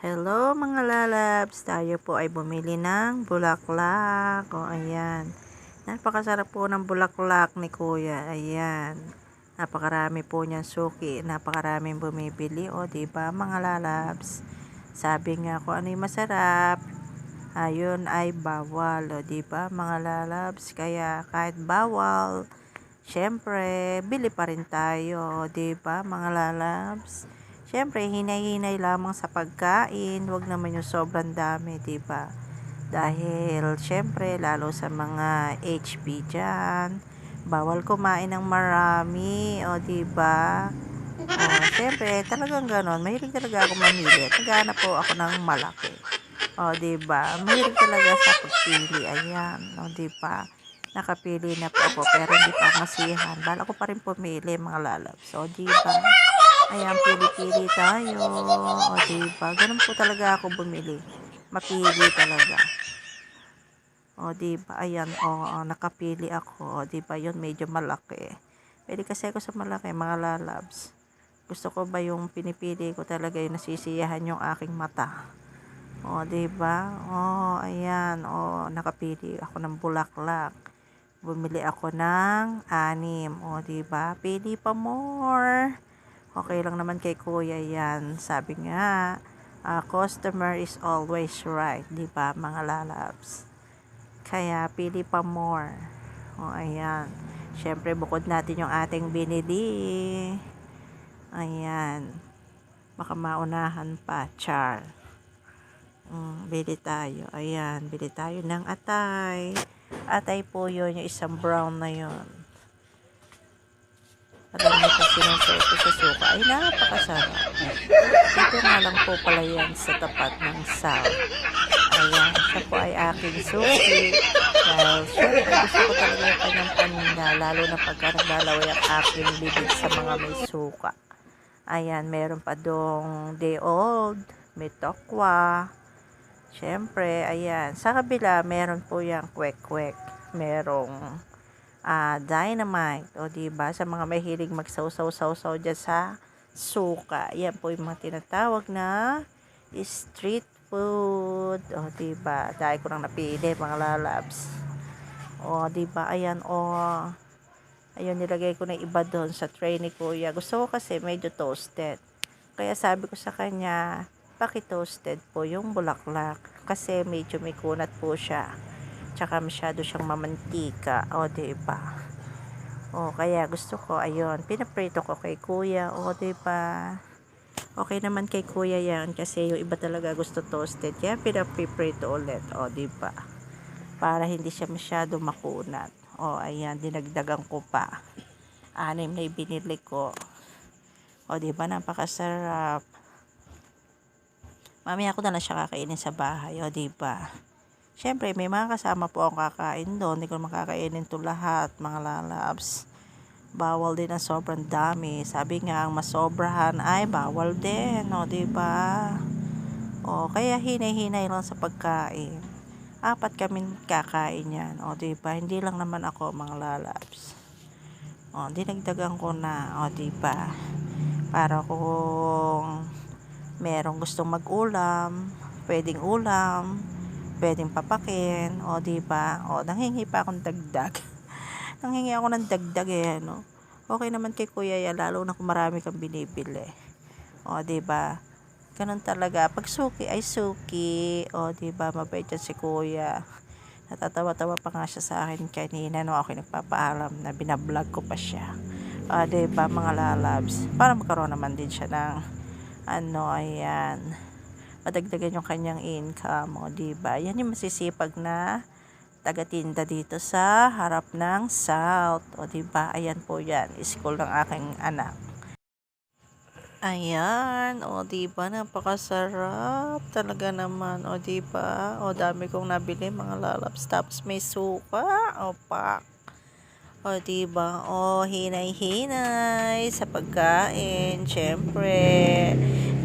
Hello mga lalabs, tayo po ay bumili ng bulaklak. O ayan, napakasarap po ng bulaklak ni kuya. Ayan, napakarami po niyan suki, napakaraming bumibili. O di ba mga lalabs, sabi nga ko ano yung masarap, ayun ay bawal. O di ba mga lalabs, kaya kahit bawal, syempre, bili pa rin tayo. O di ba mga lalabs? Siyempre, hinay-hinay lamang sa pagkain, wag naman yung sobrang dami, 'di ba? Dahil siyempre, lalo sa mga HB diyan, bawal kumain ng marami, o 'di ba? Oh, siyempre, talagang ganon. Mahilig talaga ako mamili. Naghahanap po ako ng malaki. O, di ba? Mahilig talaga sa pagpili. Ayan, o, di ba? Nakapili na po ako, pero hindi pa masihan. Bala ko pa rin pumili, mga lalabs. O, di ba? Ayan, pili-pili tayo. O, diba? Ganun po talaga ako bumili. Mapili talaga. O, diba? Ayan, o, o nakapili ako. O, diba? Yun, medyo malaki. Pwede kasi ako sa malaki, mga lalabs. Gusto ko ba yung pinipili ko talaga yung nasisiyahan yung aking mata. O, diba? O, ayan. O, nakapili ako ng bulaklak. Bumili ako ng anim. O, diba? Pili pa more okay lang naman kay kuya yan. Sabi nga, uh, customer is always right, di ba mga lalabs? Kaya pili pa more. O ayan. Siyempre bukod natin yung ating binili. Ayan. Baka maunahan pa. Char. Mm, bili tayo. Ayan. Bili tayo ng atay. Atay po yun. Yung isang brown na yun. Alam niyo kung sinusuot ko sa suka ay napakasarap. Dito nga lang po pala yan sa tapat ng south. Ayan, siya po ay aking suki. Dahil syempre gusto ko talaga yung kanyang panina, lalo na pagka naglalaway ang aking bibig sa mga may suka. Ayan, meron pa dong day old, may tokwa. Syempre, ayan. Sa kabila, meron po yung kwek-kwek. Merong uh, dynamite. O di ba sa mga mahilig magsaw-saw-saw-saw dyan sa suka. Yan po yung mga tinatawag na street food. O di ba Dahil ko nang napili mga lalabs. O di ba Ayan o. Ayun nilagay ko na iba doon sa tray ni kuya. Gusto ko kasi medyo toasted. Kaya sabi ko sa kanya, paki-toasted po yung bulaklak. Kasi medyo may kunat po siya tsaka masyado siyang mamantika. O diba? O kaya gusto ko ayun pinaprito ko kay kuya. O diba? Okay naman kay kuya yan kasi yung iba talaga gusto toasted. Kaya pinapiprito ulit o diba? Para hindi siya masyado makunat. O ayan dinagdagan ko pa. Anim na ibinili ko. O diba? Napakasarap. Mamaya ko na lang siya kakainin sa bahay o diba Siyempre, may mga kasama po akong kakain doon. Hindi ko makakainin to lahat, mga lalabs. Bawal din ang sobrang dami. Sabi nga, ang masobrahan ay bawal din. O, diba? O, kaya hinay-hinay lang sa pagkain. Apat kami kakain yan. O, diba? Hindi lang naman ako, mga lalabs. O, dinagdagan ko na. O, diba? Para kung merong gustong mag-ulam, pwedeng ulam, pwedeng papakin, o di ba? O nanghingi pa akong dagdag. nanghingi ako ng dagdag eh, no. Okay naman kay Kuya yan, lalo na kung marami kang binibili. O di ba? Ganun talaga. Pag suki ay suki. O di ba? Mabait yan si Kuya. Natatawa-tawa pa nga siya sa akin kanina no ako nagpapaalam na binablog ko pa siya. O di ba mga lalabs? Para magkaroon naman din siya ng ano, ayan madagdagan yung kanyang income, o diba? Yan yung masisipag na tagatinda dito sa harap ng South, o diba? Ayan po yan, school ng aking anak. Ayan, o diba, napakasarap talaga naman, o diba? O dami kong nabili mga lalaps, tapos may suka, o pak. O, diba? O, hinay-hinay sa pagkain. Siyempre,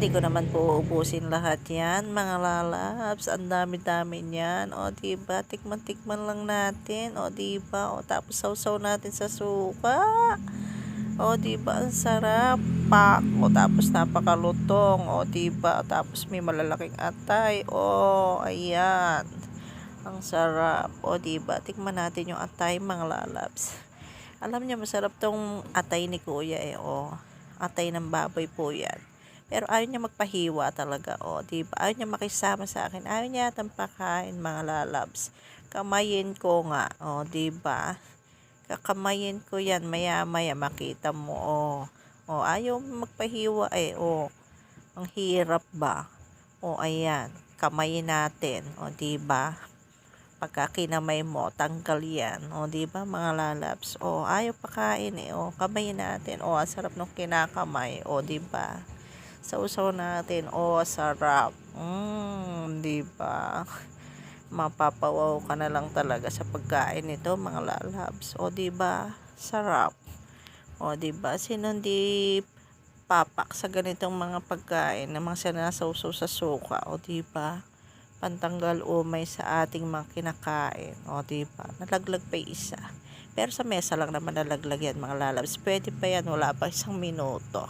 hindi ko naman po ubusin lahat yan, mga lalabs. Ang dami-dami niyan. O, diba? Tikman-tikman lang natin. O, diba? O, tapos sausaw natin sa suka. O, diba? Ang sarap. Pak. O, tapos napakalutong. O, diba? Tapos may malalaking atay. O, ayan. Ang sarap. O, diba? Tikman natin yung atay, mga lalabs. Alam niya, masarap tong atay ni kuya eh. O, atay ng baboy po yan. Pero ayaw niya magpahiwa talaga. O, diba? Ayaw niya makisama sa akin. Ayaw niya atang pakain, mga lalabs. Kamayin ko nga. O, diba? kakamayin ko yan maya maya makita mo oh oh ayaw magpahiwa eh oh ang hirap ba oh ayan kamayin natin oh di ba pagka kinamay mo tanggal yan oh di ba mga lalabs oh ayaw pakain eh oh kamayin natin oh ang sarap ng kinakamay oh di ba sausaw natin oh sarap mm, di ba mapapawaw ka na lang talaga sa pagkain nito mga lalabs. O di ba Sarap. O di ba Sino hindi papak sa ganitong mga pagkain na mga sinasawsaw sa suka. O di ba Pantanggal umay sa ating mga kinakain. O di ba Nalaglag pa isa. Pero sa mesa lang naman nalaglag yan mga lalabs. Pwede pa yan. Wala pa isang minuto.